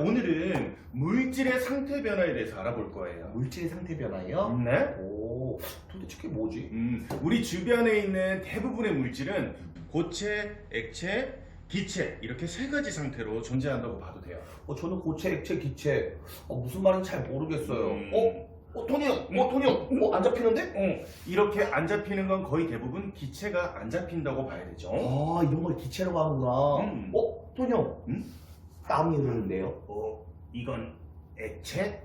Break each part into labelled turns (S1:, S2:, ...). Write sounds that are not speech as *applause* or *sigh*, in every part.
S1: 오늘은 물질의 상태 변화에 대해서 알아볼 거예요.
S2: 물질의 상태 변화요?
S1: 네?
S2: 오, 도대체 그게 뭐지?
S1: 음, 우리 주변에 있는 대부분의 물질은 고체, 액체, 기체 이렇게 세 가지 상태로 존재한다고 봐도 돼요.
S2: 어, 저는 고체, 액체, 기체. 어, 무슨 말인지 잘 모르겠어요.
S1: 음.
S2: 어? 어, 토니 형! 어, 토니 형! 어, 안 잡히는데?
S1: 어, 이렇게 안 잡히는 건 거의 대부분 기체가 안 잡힌다고 봐야 되죠.
S2: 아, 이런 걸 기체라고 하는구나.
S1: 음.
S2: 어, 토니 형.
S1: 음?
S2: 땀이 흐르는데요?
S1: 어, 이건 액체?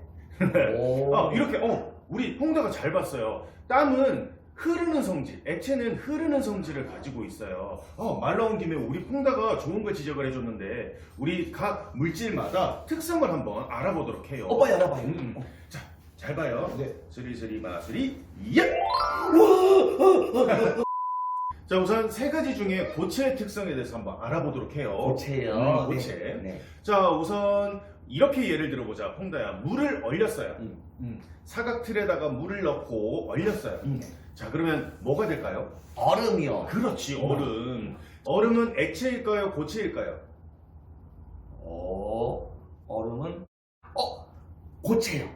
S2: 오. *laughs*
S1: 아, 이렇게, 어, 우리 홍대가 잘 봤어요. 땀은 흐르는 성질, 액체는 흐르는 성질을 가지고 있어요. 어, 말 나온 김에 우리 퐁다가 좋은 걸 지적을 해줬는데, 우리 각 물질마다 특성을 한번 알아보도록 해요.
S2: 어, 빨리 알아봐요.
S1: 음.
S2: 어.
S1: 자, 잘 봐요.
S2: 네.
S1: 스리스리 마스리, 예! 자, 우선 세 가지 중에 고체의 특성에 대해서 한번 알아보도록 해요.
S2: 고체요.
S1: 음, 고체.
S2: 네. 네.
S1: 자, 우선 이렇게 예를 들어보자, 퐁다야. 물을 얼렸어요.
S2: 음.
S1: 음, 사각 틀에다가 물을 넣고 얼렸어요.
S2: 음.
S1: 자, 그러면 뭐가 될까요?
S2: 얼음이요.
S1: 그렇지, 얼음. 얼음은 액체일까요? 고체일까요?
S2: 어, 얼음은? 어, 고체요.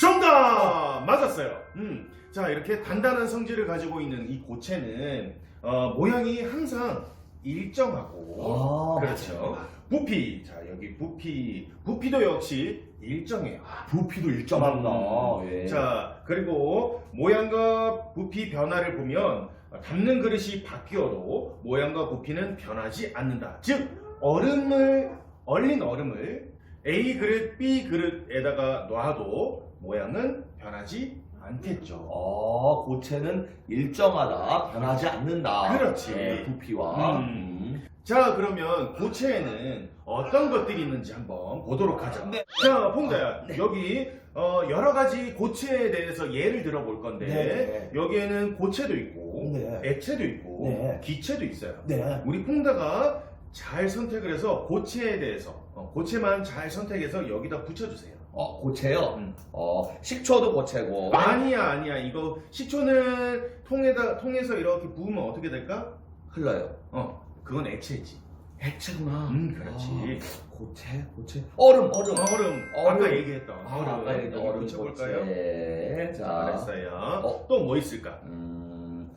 S1: 정답! 맞았어요. 음, 자, 이렇게 단단한 성질을 가지고 있는 이 고체는 어, 모양이 항상 일정하고
S2: 아,
S1: 그렇죠. 부피, 자 여기 부피, 부피도 역시 일정해요.
S2: 부피도 일정하구나.
S1: 음.
S2: 예.
S1: 자, 그리고 모양과 부피 변화를 보면 담는 그릇이 바뀌어도 모양과 부피는 변하지 않는다. 즉, 얼음을, 얼린 얼음을 A 그릇, B 그릇에다가 놔도 모양은 변하지 않겠죠.
S2: 어, 고체는 일정하다, 변하지 않는다.
S1: 그렇지.
S2: 예, 부피와.
S1: 음.
S2: 음.
S1: 자, 그러면 고체에는 어떤 것들이 있는지 한번 보도록 하죠.
S2: 네.
S1: 자, 퐁자야,
S2: 네.
S1: 여기 어, 여러 가지 고체에 대해서 예를 들어볼 건데
S2: 네.
S1: 여기에는 고체도 있고
S2: 네.
S1: 액체도 있고
S2: 네.
S1: 기체도 있어요.
S2: 네.
S1: 우리 퐁다가 잘 선택을 해서 고체에 대해서 어, 고체만 잘 선택해서 여기다 붙여주세요.
S2: 어, 고체요?
S1: 음.
S2: 어, 식초도 고체고.
S1: 아니야, 아니야. 이거 식초는 통에다 통에서 이렇게 부으면 어떻게 될까?
S2: 흘러요.
S1: 어, 그건 액체지.
S2: 액체구나.
S1: 음, 그렇지.
S2: 아, 고체, 고체. 얼음, 얼음.
S1: 얼음.
S2: 얼음.
S1: 아까 얘기했던
S2: 아,
S1: 얼음.
S2: 아까 얘기했던
S1: 여기
S2: 얼음
S1: 붙여볼까요?
S2: 고체. 자,
S1: 잘했어요.
S2: 어.
S1: 또 뭐 있을까?
S2: 음,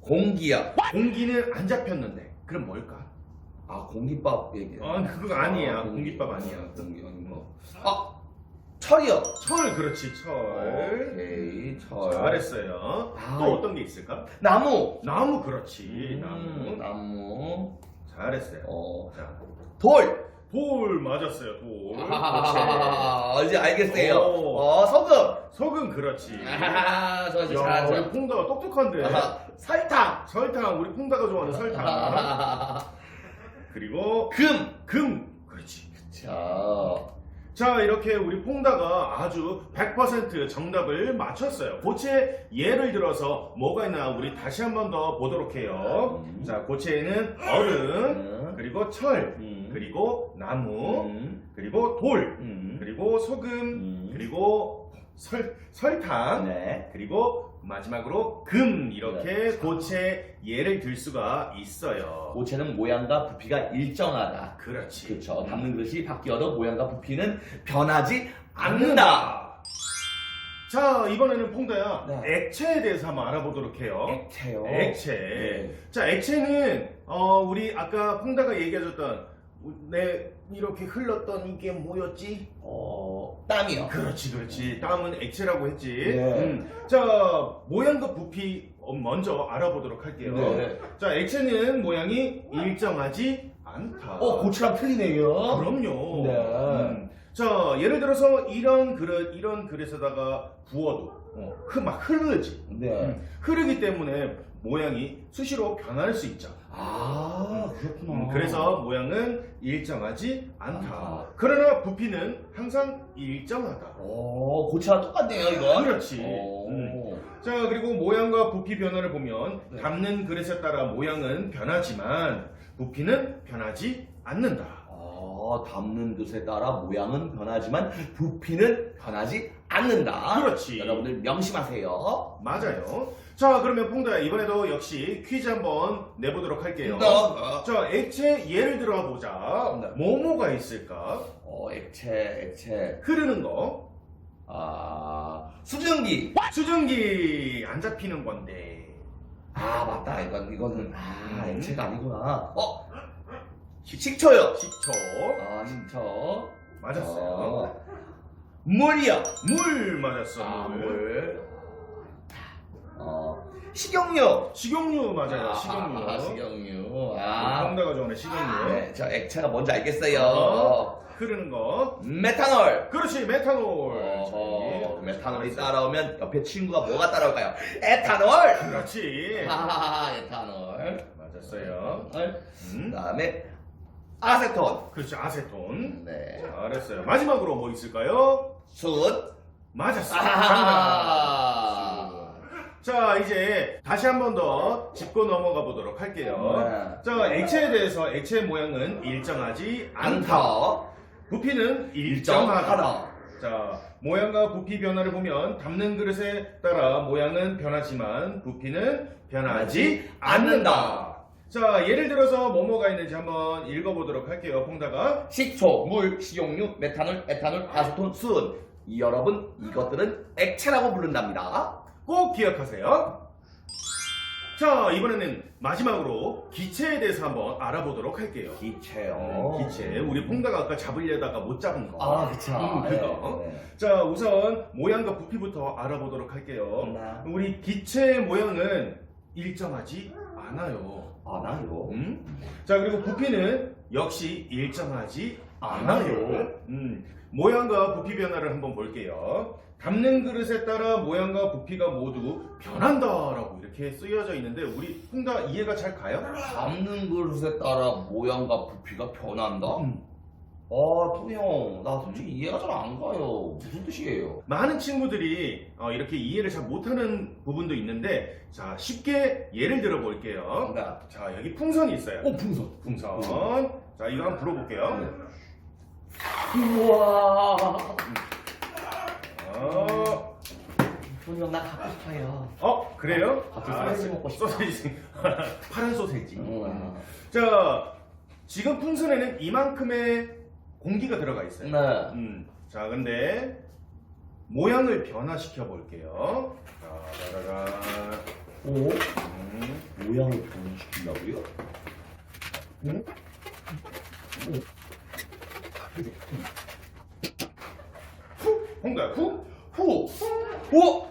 S2: 공기요.
S1: 공기는 안 잡혔는데. 그럼 뭘까?
S2: 아, 공깃밥 얘기.
S1: 아, 그거 아니야.
S2: 아, 공기.
S1: 공깃밥 아니야.
S2: 공기, 아니 뭐. 아, 철이요.
S1: 철, 그렇지, 철.
S2: 오케이, 철.
S1: 잘했어요.
S2: 아,
S1: 또 어떤 게 있을까?
S2: 나무.
S1: 나무, 그렇지.
S2: 음,
S1: 나무.
S2: 나무.
S1: 잘했어요.
S2: 어,
S1: 자,
S2: 돌.
S1: 돌 맞았어요, 돌. *laughs*
S2: 아, 이제 알겠어요.
S1: 오.
S2: 어, 소금.
S1: 석은 그렇지.
S2: 아, 저 이제
S1: 야,
S2: 잘하죠.
S1: 우리 퐁다가 똑똑한데.
S2: 아하, 설탕.
S1: 설탕, 우리 퐁다가 좋아하는 *laughs* 설탕.
S2: 아하하하.
S1: 그리고
S2: 금.
S1: 금. 그렇지.
S2: 자,
S1: 자, 이렇게 우리 퐁다가 아주 100% 정답을 맞췄어요. 고체 예를 들어서 뭐가 있나 우리 다시 한번 더 보도록 해요.
S2: 음.
S1: 자, 고체에는 얼음,
S2: 음.
S1: 그리고 철,
S2: 음.
S1: 그리고 나무,
S2: 음.
S1: 그리고 돌,
S2: 음.
S1: 그리고 소금,
S2: 음.
S1: 그리고 설, 설탕,
S2: 네.
S1: 그리고 마지막으로 금 이렇게 고체 예를 들 수가 있어요.
S2: 고체는 모양과 부피가 일정하다.
S1: 그렇지.
S2: 그렇죠. 담는 그릇이 바뀌어도 모양과 부피는 변하지 않는다.
S1: 자, 이번에는 퐁다야.
S2: 네.
S1: 액체에 대해서 한번 알아보도록 해요.
S2: 액체요.
S1: 액체.
S2: 네.
S1: 자, 액체는 어, 우리 아까 퐁다가 얘기해줬던 내 이렇게 흘렀던 이게 뭐였지?
S2: 어, 땀이요.
S1: 그렇지, 그렇지. 땀은 액체라고 했지.
S2: 네.
S1: 음. 자, 모양과 부피 어, 먼저 알아보도록 할게요.
S2: 네.
S1: 자, 액체는 모양이 일정하지 않다.
S2: 어, 고체랑 틀리네요.
S1: 그럼요.
S2: 네.
S1: 음. 자, 예를 들어서 이런 그릇, 이런 그릇에다가 부어도 어, 흐- 막 흐르지.
S2: 네.
S1: 음, 흐르기 때문에 모양이 수시로 변할 수 있죠.
S2: 아, 그렇구나.
S1: 음, 그래서 모양은 일정하지 않다.
S2: 않다.
S1: 그러나 부피는 항상 일정하다.
S2: 어, 고체랑 똑같네요, 이거.
S1: 그렇지.
S2: 어.
S1: 음. 자, 그리고 모양과 부피 변화를 보면
S2: 네.
S1: 담는 그릇에 따라 모양은 변하지만 부피는 변하지 않는다.
S2: 아, 담는 것에 따라 모양은 변하지만 부피는 변하지 않는다.
S1: 그렇지.
S2: 여러분들 명심하세요.
S1: 맞아요. 자, 그러면 퐁다야 이번에도 역시 퀴즈 한번 내보도록 할게요.
S2: 어,
S1: 자, 액체 예를 들어 보자.
S2: 네.
S1: 뭐뭐가 있을까?
S2: 어, 액체, 액체.
S1: 흐르는 거.
S2: 아, 수증기.
S1: 수증기 안 잡히는 건데.
S2: 아, 맞다. 이건, 이거는, 아,
S1: 음.
S2: 액체가 아니구나. 어? 식- 식초요.
S1: 식초.
S2: 아, 식초.
S1: 맞았어요.
S2: 어. 물이요.
S1: 물 맞았어.
S2: 아,
S1: 물.
S2: 물. 어, 식용유.
S1: 식용유 맞아요.
S2: 아,
S1: 식용유.
S2: 아, 식용유. 아,
S1: 퐁다가 좋아하는 식용유.
S2: 네, 저 액체가 뭔지 알겠어요.
S1: 어. 흐르는 거.
S2: 메탄올.
S1: 그렇지, 메탄올.
S2: 어,
S1: 저기.
S2: 메탄올이 따라오면 옆에 친구가 뭐가 따라올까요? 에탄올.
S1: 그렇지.
S2: 아, 에탄올.
S1: 맞았어요. 음.
S2: 그다음에 아세톤.
S1: 그렇지, 아세톤.
S2: 네.
S1: 잘했어요. 마지막으로 뭐 있을까요?
S2: 숯.
S1: 맞았어요. 자, 이제 다시 한 번 더 짚고 넘어가 보도록 할게요.
S2: 네.
S1: 자, 액체에 대해서 액체 모양은 일정하지 않다. 부피는 일정하다.
S2: 일정하다.
S1: 자, 모양과 부피 변화를 보면 담는 그릇에 따라 모양은 변하지만 부피는 변하지 않는다. 자, 예를 들어서 뭐뭐가 있는지 한번 읽어보도록 할게요. 퐁다가.
S2: 식초, 물, 식용유, 메탄올, 에탄올, 아세톤, 숯. 이 여러분 이것들은 액체라고 부른답니다.
S1: 꼭 기억하세요. 자, 이번에는 마지막으로 기체에 대해서 한번 알아보도록 할게요.
S2: 기체요.
S1: 음, 기체. 우리 퐁다가 아까 잡으려다가 못 잡은 거.
S2: 아, 그쵸.
S1: 음, 그거.
S2: 네,
S1: 자, 우선 모양과 부피부터 알아보도록 할게요.
S2: 네.
S1: 우리 기체의 모양은 일정하지 않아요.
S2: 아나요?
S1: 음? 자, 그리고 부피는 역시 일정하지 않아요. 음, 모양과 부피 변화를 한번 볼게요. 담는 그릇에 따라 모양과 부피가 모두 변한다라고 이렇게 쓰여져 있는데 우리 퐁다 이해가 잘 가요?
S2: 담는 그릇에 따라 모양과 부피가 변한다?
S1: 음.
S2: 아, 토니 형, 나 솔직히 이해가 잘 안 가요. 무슨 뜻이에요?
S1: 많은 친구들이 어, 이렇게 이해를 잘 못하는 부분도 있는데 자 쉽게 예를 들어 볼게요.
S2: 네.
S1: 자 여기 풍선이 있어요.
S2: 어, 풍선.
S1: 풍선. 자 이거 한번 불어볼게요.
S2: 우와.
S1: 어,
S2: 토니 형, 나 갖고 싶어요.
S1: 어 그래요?
S2: 갑자기 소세지 먹고 싶다.
S1: 소세지. *laughs* 파란 소세지.
S2: 음.
S1: 자 지금 풍선에는 이만큼의 공기가 들어가 있어요.
S2: 네.
S1: 음, 자 근데 모양을 변화시켜 볼게요. 자, 자자자.
S2: 오?
S1: 음.
S2: 모양을 변화시킨다고요?
S1: 홍가야 후
S2: 후! 우와!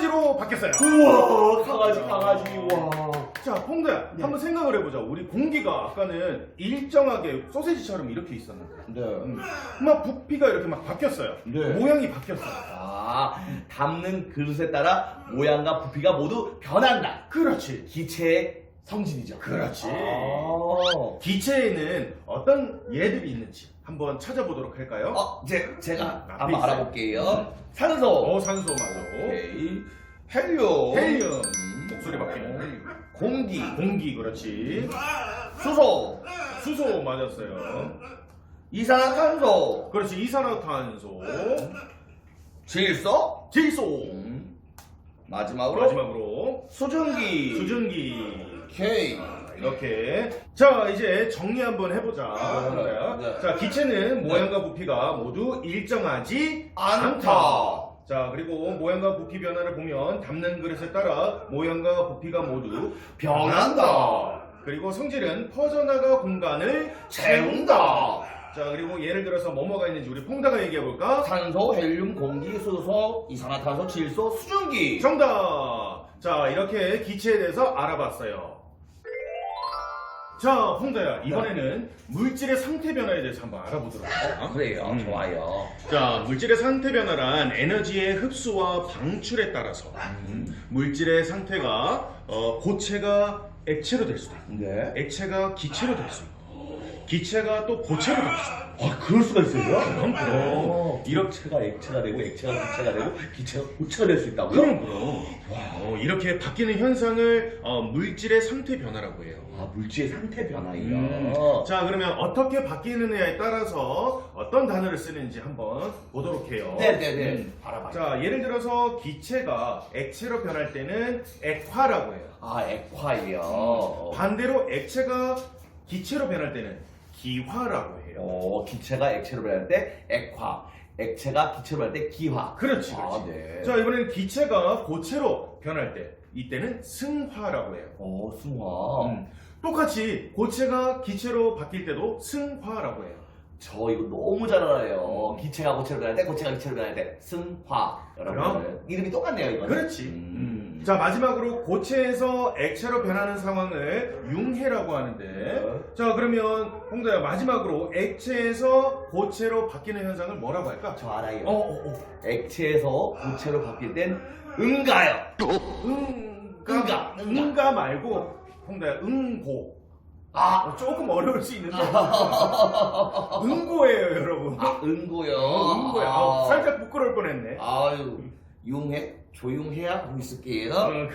S1: 강아지로 바뀌었어요.
S2: 우와! 강아지, 강아지, 와.
S1: 자, 홍가야
S2: 네.
S1: 한번 생각을 해보자. 우리 공기가 아까는 일정하게 소세지처럼 이렇게 있었는데,
S2: 네.
S1: 음, 막 부피가 이렇게 막 바뀌었어요.
S2: 네.
S1: 모양이 바뀌었어요.
S2: 아, 담는 그릇에 따라 모양과 부피가 모두 변한다.
S1: 그렇지.
S2: 기체의 성질이죠.
S1: 그렇지.
S2: 아.
S1: 기체에는 어떤 예들이 있는지 한번 찾아보도록 할까요?
S2: 어, 제, 제가
S1: 앞에
S2: 한번
S1: 있어요.
S2: 알아볼게요. 산소.
S1: 어, 산소 맞아.
S2: 오케이. 헬륨.
S1: 헬륨.
S2: 음.
S1: 목소리 바뀌는.
S2: 공기.
S1: 공기 그렇지.
S2: 수소.
S1: 수소 맞았어요.
S2: 이산화탄소.
S1: 그렇지. 이산화탄소.
S2: 질소.
S1: 질소.
S2: 음. 마지막으로
S1: 마지막으로
S2: 수증기.
S1: 수증기.
S2: 오케이.
S1: 이렇게 자 이제 정리 한번 해보자
S2: 네. 네.
S1: 자 기체는 모양과 부피가 모두 일정하지
S2: 않다.
S1: 자 그리고 모양과 부피 변화를 보면 담는 그릇에 따라 모양과 부피가 모두
S2: 변한다.
S1: 그리고 성질은 퍼져나가 공간을
S2: 채운다.
S1: 자 그리고 예를 들어서 뭐뭐가 있는지 우리 퐁다가 얘기해볼까
S2: 산소, 헬륨, 공기, 수소, 이산화탄소, 질소, 수증기.
S1: 정답 자 이렇게 기체에 대해서 알아봤어요 자 퐁다야 이번에는 물질의 상태 변화에 대해서 한번 알아보도록 할까
S2: 아, 그래요.
S1: 음.
S2: 좋아요.
S1: 자, 물질의 상태 변화란 에너지의 흡수와 방출에 따라서
S2: 음.
S1: 물질의 상태가 어, 고체가 액체로 될 수도 있고
S2: 네.
S1: 액체가 기체로 될 수 있고 기체가 또 고체로 바뀌죠.
S2: 아, 그럴 수가 있어요?
S1: 그럼, 그럼.
S2: 어, 이렇게가 액체가 되고, 액체가 기체가 되고, 기체가 고체가 될 수 있다고요?
S1: 그럼 그럼. 어, 이렇게 바뀌는 현상을 어, 물질의 상태 변화라고 해요.
S2: 아, 물질의 상태 변화이요.
S1: 음. 자 그러면 어떻게 바뀌느냐에 따라서 어떤 단어를 쓰는지 한번 보도록 해요.
S2: 네네네.
S1: 음.
S2: 알아봐요.
S1: 자 예를 들어서 기체가 액체로 변할 때는 액화라고 해요.
S2: 아, 액화이요.
S1: 반대로 액체가 기체로 변할 때는 기화라고 해요.
S2: 어, 기체가 액체로 변할 때 액화, 액체가 기체로 변할 때 기화.
S1: 그렇지, 그렇지.
S2: 아, 네.
S1: 자 이번에는 기체가 고체로 변할 때 이때는 승화라고 해요.
S2: 어, 승화.
S1: 음. 똑같이 고체가 기체로 바뀔 때도 승화라고 해요.
S2: 저 이거 너무 잘 알아요. 기체가 고체로 변할 때, 고체가 기체로 변할 때, 승화. 여러분,
S1: 그럼.
S2: 이름이 똑같네요, 이거.
S1: 그렇지.
S2: 음.
S1: 자 마지막으로 고체에서 액체로 변하는 상황을 융해라고 하는데
S2: 네.
S1: 자 그러면 홍도야 마지막으로 액체에서 고체로 바뀌는 현상을 뭐라고 할까?
S2: 저 알아요.
S1: 어, 어, 어.
S2: 액체에서 고체로 바뀔 땐 응가요.
S1: 응가,
S2: 응가, 응가.
S1: 응가 말고 홍도야 응고
S2: 아,
S1: 어, 조금 어려울 수 있는데 *laughs* 응고예요 여러분
S2: 아 응고요.
S1: 어, 응고야 아, 살짝 부끄러울 뻔했네
S2: 아유, 융해? 조용해야 하고 있을게요.
S1: 어,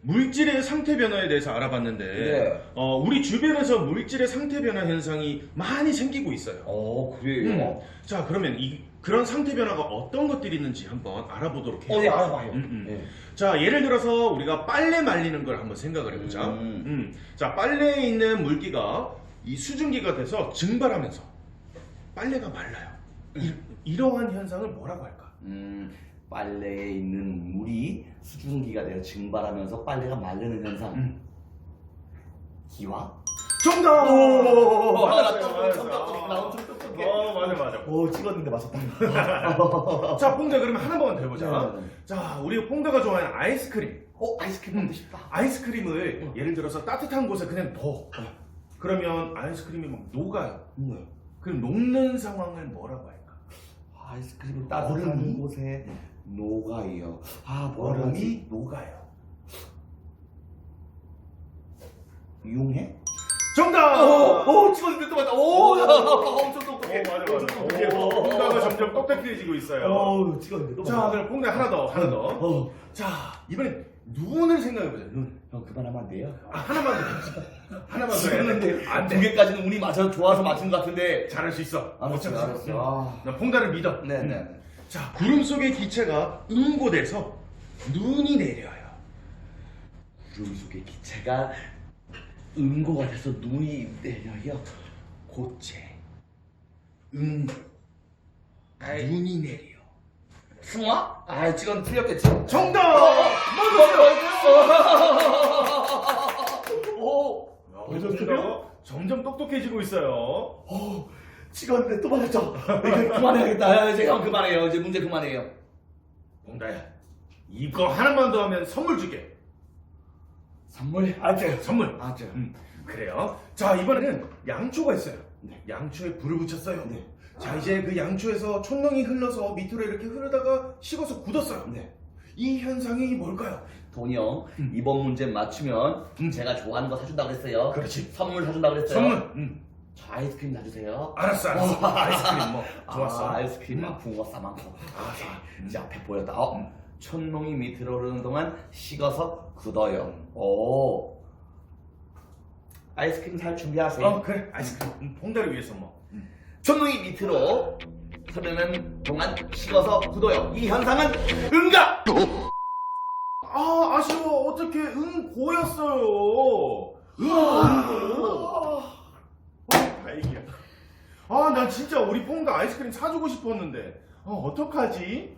S1: 물질의 상태 변화에 대해서 알아봤는데
S2: 네.
S1: 어, 우리 주변에서 물질의 상태 변화 현상이 많이 생기고 있어요.
S2: 어, 그래요?
S1: 자, 그러면 이 그런 상태 변화가 어떤 것들이 있는지 한번 알아보도록 해요.
S2: 어, 네, 알아봐요.
S1: 음, 음.
S2: 네.
S1: 자, 예를 들어서 우리가 빨래 말리는 걸 한번 생각을 해보자.
S2: 음.
S1: 음. 자, 빨래에 있는 물기가 이 수증기가 돼서 증발하면서 빨래가 말라요. 이, 이러한 현상을 뭐라고 할까?
S2: 음, 빨래에 있는 물이 수증기가 되어 증발하면서 빨래가 마르는 현상.
S1: 음.
S2: 기화?
S1: 정답!
S2: 오, 엄청 똑똑해.
S1: 어, 맞아, 맞아.
S2: 오, 찍었는데 맞췄다.
S1: 자, 뽕대 그러면 하나만 더 해보자.
S2: 네.
S1: 자, 우리 뽕대가 좋아하는 아이스크림.
S2: 어, 아이스크림 먹고 싶다.
S1: 아이스크림을 예를 들어서 따뜻한 곳에 그냥 넣어. 그러면 아이스크림이 막 녹아요.
S2: 네.
S1: 그럼 녹는 상황을 뭐라고 할까?
S2: 아이스크림이 따뜻한
S1: 얼음이?
S2: 곳에 녹아요. 아,
S1: 얼음이? 녹아요.
S2: 융해?
S1: 정답!
S2: 오, 오, 찍었는데 또 맞다. 오, 야, 엄청
S1: 오,
S2: 똑똑해.
S1: 맞아, 맞아.
S2: 똑똑해.
S1: 뽕다가 점점 똑똑해지고 있어요.
S2: 어, 찍었는데 또
S1: 자. 그럼 뽕다 하나 더, 하나 더.
S2: 어,
S1: 자, 이번엔 눈을 생각해보자, 눈.
S2: 형 그만하면 안 돼요?
S1: 아, 하나만 더. 하나만 더. 해야 돼.
S2: 찍었는데
S1: 안
S2: 두
S1: 돼.
S2: 개까지는 운이 맞아 좋아서 맞춘 것 같은데.
S1: 잘할 수 있어.
S2: 알았어,
S1: 어차피
S2: 알았어.
S1: 응.
S2: 아.
S1: 나 뽕다를 믿어.
S2: 네,
S1: 응.
S2: 네.
S1: 자, 구름 속의 기체가 응고돼서 눈이 내려요.
S2: 구름 속에 기체가 응고가 돼서 눈이 내려요.
S1: 고체, 응,
S2: 아이.
S1: 눈이 내려.
S2: 승화? 아, 찍은 틀렸겠지.
S1: 정답!
S2: 오,
S1: 야,
S2: 맞았어요?
S1: 점점 똑똑해지고 있어요.
S2: 오, 찍었는데 또 맞았죠. 이제 그만해야겠다. 이제 형 그만해요. 이제 문제 그만해요.
S1: 뽕다야, 이거 하나만 더 하면 선물 줄게.
S2: 선물? 알았어요.
S1: 선물.
S2: 알았어요.
S1: 음, 그래요. 자, 이번에는 양초가 있어요.
S2: 네.
S1: 양초에 불을 붙였어요.
S2: 네.
S1: 자, 이제 그 양초에서 촛농이 흘러서 밑으로 이렇게 흐르다가 식어서 굳었어요.
S2: 네.
S1: 이 현상이 뭘까요?
S2: 돈이 형,
S1: 음.
S2: 이번 문제 맞추면
S1: 음.
S2: 제가 좋아하는 거 사준다고 그랬어요.
S1: 그렇지.
S2: 선물 사준다고 그랬어요.
S1: 선물. 음.
S2: 저 아이스크림 놔주세요.
S1: 알았어, 알았어. 아이스크림 뭐 좋았어.
S2: 아, 아이스크림
S1: 음.
S2: 막 붕어 싸만큼.
S1: 아,
S2: 자, 이제 앞에 보였다. 어?
S1: 음.
S2: 촛농이 밑으로 흐르는 동안 식어서 굳어요. 오. 아이스크림 살 준비하세요.
S1: 어, 그래. 아이스크림. 음, 봉다를 위해서 뭐.
S2: 촛농이 밑으로 흐르는 동안 식어서 굳어요. 이 현상은 응가!
S1: 아, 아쉬워. 어떻게 응 고였어요. 응 고. 어, 다행이야. 아, 나 진짜 우리 뽕가 아이스크림 사주고 싶었는데. 어, 어떡하지?